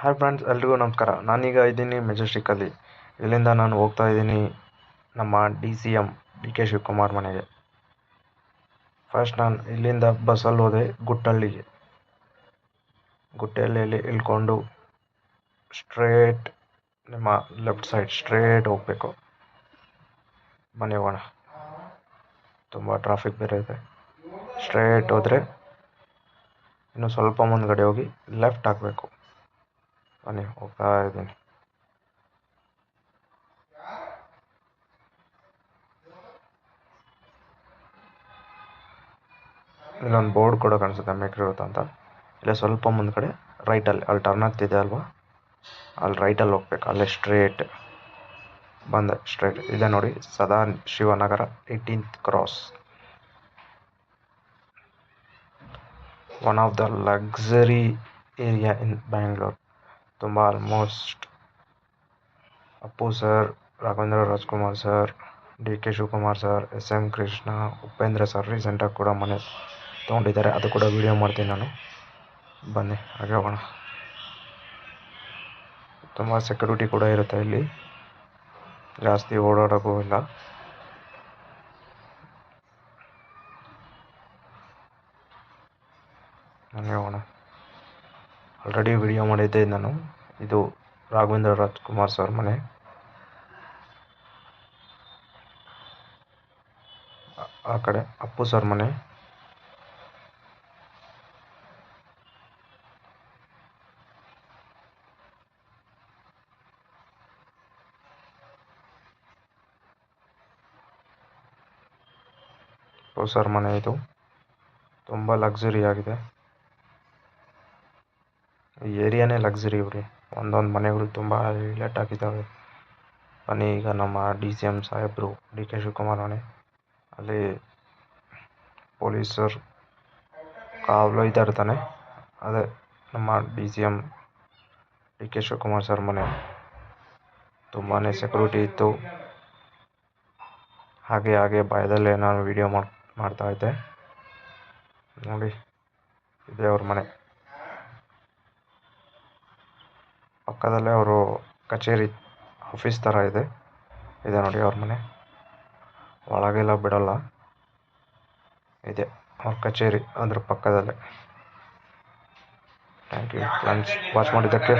Hi friends ಎಲ್ರಿಗೂ ನಮಸ್ಕಾರ. ನಾನೀಗ ಇದ್ದೀನಿ ಮೆಜೆಸ್ಟಿಕ್ಕಲ್ಲಿ ಇಲ್ಲಿಂದ ನಾನು ಹೋಗ್ತಾ ಇದ್ದೀನಿ ನಮ್ಮ D C M D K Shivakumar ಮನೆಗೆ. ಫಸ್ಟ್ ನಾನು ಇಲ್ಲಿಂದ ಬಸ್ಸಲ್ಲಿ ಹೋದೆ, ಗುಟ್ಟಳ್ಳಿಗೆ. ಗುಟ್ಟಳ್ಳಿಯಲ್ಲಿ ಇಳ್ಕೊಂಡು ಸ್ಟ್ರೇಟ್ ನಿಮ್ಮ ಲೆಫ್ಟ್ ಸೈಡ್ ಸ್ಟ್ರೇಟ್ ಹೋಗಬೇಕು. ಮನೆ ಹೋಗೋಣ ತುಂಬ ಟ್ರಾಫಿಕ್ ಬೇರೆ ಇದೆ. ಸ್ಟ್ರೇಟ್ ಹೋದರೆ ಇನ್ನು ಸ್ವಲ್ಪ ಮುಂದ್ಗಡೆ ಹೋಗಿ ಲೆಫ್ಟ್ ಹಾಕಬೇಕು. ಬನ್ನಿ ಹೋಗ್ತಾ ಇದ್ದೀನಿ ಇಲ್ಲೊಂದು ಬೋರ್ಡ್ ಕೂಡ ಕಾಣಿಸುತ್ತೆ ಮೇಕ್ರಿರುತ್ತ ಅಂತ. ಇಲ್ಲ ಸ್ವಲ್ಪ ಮುಂದ್ಗಡೆ ರೈಟಲ್ಲಿ, ಅಲ್ಲಿ ಟರ್ನ್ ಆಗ್ತಿದೆ ಅಲ್ವಾ? ಅಲ್ಲಿ ರೈಟಲ್ಲಿ ಹೋಗ್ಬೇಕು, ಅಲ್ಲೇ ಸ್ಟ್ರೇಟ್ ಬಂದ ಸ್ಟ್ರೇಟ್ ಇದೆ ನೋಡಿ, Sadashivanagar eighteenth cross one of the luxury area in Bangalore ತುಂಬ almost Appu sir Raghavendra Rajkumar sir D K Shivakumar sir S M Krishna Upendra sir ರೀಸೆಂಟಾಗಿ ಕೂಡ ಮನೆ ತೊಗೊಂಡಿದ್ದಾರೆ ಅದು ಕೂಡ ವಿಡಿಯೋ ಮಾಡ್ತೀನಿ ನಾನು ಬನ್ನಿ ಹಾಗೆ ಹೋಗೋಣ ತುಂಬ ಸೆಕ್ಯೂರಿಟಿ ಕೂಡ ಇರುತ್ತೆ ಇಲ್ಲಿ ಜಾಸ್ತಿ ಓಡಾಡೋಕ್ಕೂ ಇಲ್ಲ ಹಂಗೆ ಹೋಗೋಣ ಆಲ್ರೆಡಿ ವಿಡಿಯೋ ಮಾಡಿದ್ದೆ ನಾನು. ಇದು ರಾಘವೇಂದ್ರ ರಾಜ್ಕುಮಾರ್ ಸರ್ ಮನೆ. ಆ- ಕಡೆ ಅಪ್ಪು ಸರ್ ಮನೆ. ಅಪ್ಪು ಸರ್ ಮನೆ ಇದು. ತುಂಬ ಲಕ್ಸುರಿ ಆಗಿದೆ. ಏರಿಯಾನೇ ಲಕ್ಸುರಿ ಇವ್ರಿ. ಒಂದೊಂದು ಮನೆಗಳು ತುಂಬ ಹೈಲೈಟ್ ಆಗಿದ್ದಾವೆ ಬನ್ನಿ ಈಗ ನಮ್ಮ ಡಿ ಸಿ ಎಂ ಸಾಹೇಬರು ಡಿ ಕೆ ಶಿವಕುಮಾರ್ ಅವನೇ ಅಲ್ಲಿ ಪೊಲೀಸರು ಕಾವಲು ಇದ್ದ ಇರ್ತಾನೆ. ಅದೇ ನಮ್ಮ D C M D K Shivakumar sir ಮನೆ. ತುಂಬಾ ಸೆಕ್ಯೂರಿಟಿ ಇತ್ತು. ಹಾಗೆ ಹಾಗೆ ಭಯದಲ್ಲೇ ನಾನು ವಿಡಿಯೋ ಮಾಡ್, ಮಾಡ್ತಾ ಇದ್ದೆ. ನೋಡಿ, ಇದೆ ಅವ್ರ ಮನೆ. ಪಕ್ಕದಲ್ಲೇ ಅವರು ಕಚೇರಿ ಆಫೀಸ್ ಥರ ಇದೆ. ಇದೆ ನೋಡಿ ಅವ್ರ ಮನೆ. ಒಳಗೆಲ್ಲ ಬಿಡಲ್ಲ. ಇದೆ. ಅವ್ರ ಕಚೇರಿ ಅದ್ರ ಪಕ್ಕದಲ್ಲೇ. ಥ್ಯಾಂಕ್ ಯು ಫ್ರೆಂಡ್ಸ್ ವಾಚ್ ಮಾಡಿದ್ದಕ್ಕೆ.